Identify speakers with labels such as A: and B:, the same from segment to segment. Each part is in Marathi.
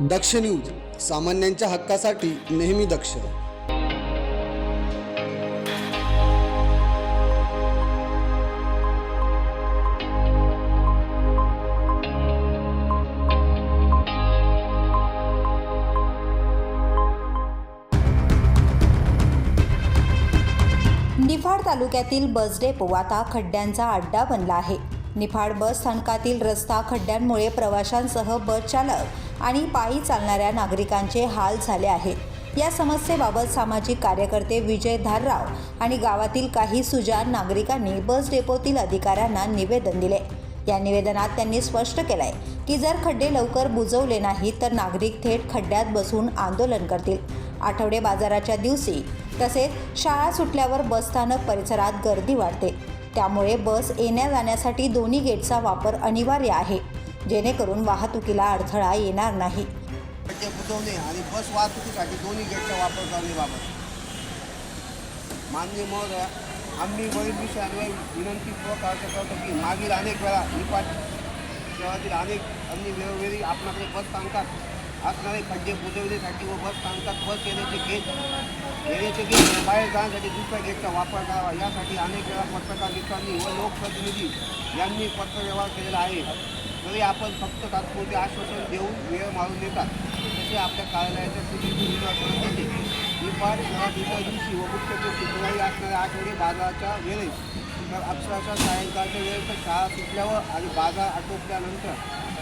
A: दक्ष न्यूज सामान्यांच्या हक्कासाठी नेहमी दक्ष.
B: निफाड तालुक्यातील बस डेपो आता खड्ड्यांचा अड्डा बनला आहे. निफाड बस स्थानकातील रस्ता खड्ड्यांमुळे प्रवाशांसह बस चालक आणि पायी चालणाऱ्या नागरिकांचे हाल झाले आहेत. या समस्येबाबत सामाजिक कार्यकर्ते विजय धारराव आणि गावातील काही सुजान नागरिकांनी बस डेपोतील अधिकाऱ्यांना निवेदन दिले. या निवेदनात त्यांनी स्पष्ट केलंय की जर खड्डे लवकर बुजवले नाही तर नागरिक थेट खड्ड्यात बसून आंदोलन करतील. आठवडे बाजाराच्या दिवशी तसेच शाळा सुटल्यावर बसस्थानक परिसरात गर्दी वाढते. त्यामुळे बस येण्या जाण्यासाठी दोन्ही गेटचा वापर अनिवार्य आहे. जेणेकरून वाहतुकीला अडथळा येणार नाही.
C: बुजवणे आणि बस वाहतुकीसाठी दोन्ही गेटचा वापर करण्याबाबत माननीय महोदय आम्ही वरील विषयांवर विनंतीपूर्वक अर्ज करतो की मागील अनेक वेळा निपाट शहरातील अनेक अन्य वेळोवेळी आपणाकडे बस सांगतात असणारे खड्डे बुजवण्यासाठी व बस स्थानकात बस येण्याचे गेट येण्याचे गेट बाहेर जाण्यासाठी दुसऱ्या गेटचा वापर करावा. यासाठी अनेक वेळा पत्रकार मित्रांनी व लोकप्रतिनिधी यांनी पत्रव्यवहार केलेला आहे. तरी आपण फक्त तात्पुरते आश्वासन देऊन वेळ मारून देतात. तसे आपल्या कार्यालयाच्या स्थितीची निराकरण होते. निपाट शहरात दिवशी व मुख्यत्वे शुक्रवारी असणाऱ्या आठवडे बाजाराच्या वेळेस तर अक्षरशः सायंकाळच्या वेळेस शाळा सुटल्यावर आणि बाजार आटोपल्यानंतर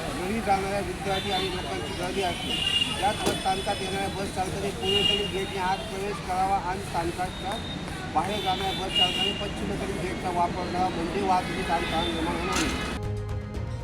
C: घरी जाणाऱ्या विद्यार्थी आणि लोकांची गर्दी असते. त्याच बस स्थानकात येणाऱ्या बस चालकाने पूर्वेकडील गेटने आत प्रवेश करावा आणि स्थानकाच्या बाहेर जाणाऱ्या बस चालकाने पश्चिमेकडील गेटचा वापर करावा. म्हणजे वाहतुकीचा अडथळा निर्माण होणार नाही.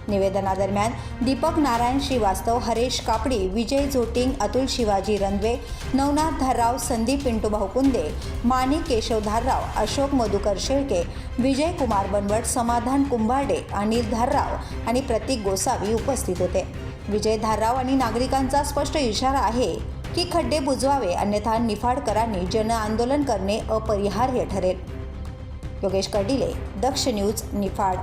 B: निवेदनादरम्यान दीपक नारायण श्रीवास्तव हरेश कापडी विजय झोटिंग अतुल शिवाजी रनवे नवनाथ धारराव संदीप पिंटू भाऊकुंदे माणिक केशव धारराव अशोक मधुकर शेळके विजय कुमार बनवट समाधान कुंभाडे अनिल धारराव आणि प्रतीक गोसावी उपस्थित होते. विजय धारराव आणि नागरिकांचा स्पष्ट इशारा आहे की खड्डे बुजवावे अन्यथा निफाडकरांनी जन आंदोलन करणे अपरिहार्य ठरेल. योगेश कर्डिले दक्ष न्यूज निफाड.